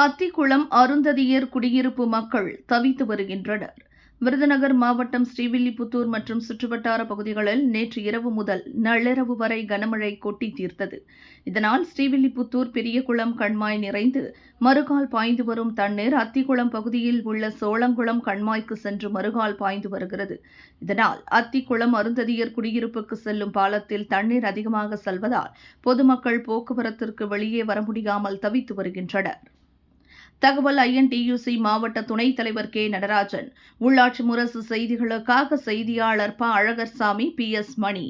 அத்திக்குளம் அருந்ததியர் குடியிருப்பு மக்கள் தவித்து வருகின்றனர். விருதுநகர் மாவட்டம் ஸ்ரீவில்லிபுத்தூர் மற்றும் சுற்றுவட்டார பகுதிகளில் நேற்று இரவு முதல் நள்ளிரவு வரை கனமழை கொட்டி தீர்த்தது. இதனால் ஸ்ரீவில்லிபுத்தூர் பெரியகுளம் கண்மாய் நிறைந்து மறுகால் பாய்ந்து வரும் தண்ணீர் அத்திக்குளம் பகுதியில் உள்ள சோளங்குளம் கண்மாய்க்கு சென்று மறுகால் பாய்ந்து வருகிறது. இதனால் அத்திக்குளம் அருந்ததியர் குடியிருப்புக்கு செல்லும் பாலத்தில் தண்ணீர் அதிகமாக செல்வதால் பொதுமக்கள் போக்குவரத்திற்கு வெளியே வர முடியாமல் தவித்து வருகின்றனர். தகவல் ஐஎன்டியூசி மாவட்ட துணைத் தலைவர் கே. நடராஜன் உள்ளாட்சி முரசு செய்திகளுக்காக செய்தியாளர் ப. அழகர்சாமி பி. எஸ். மணி.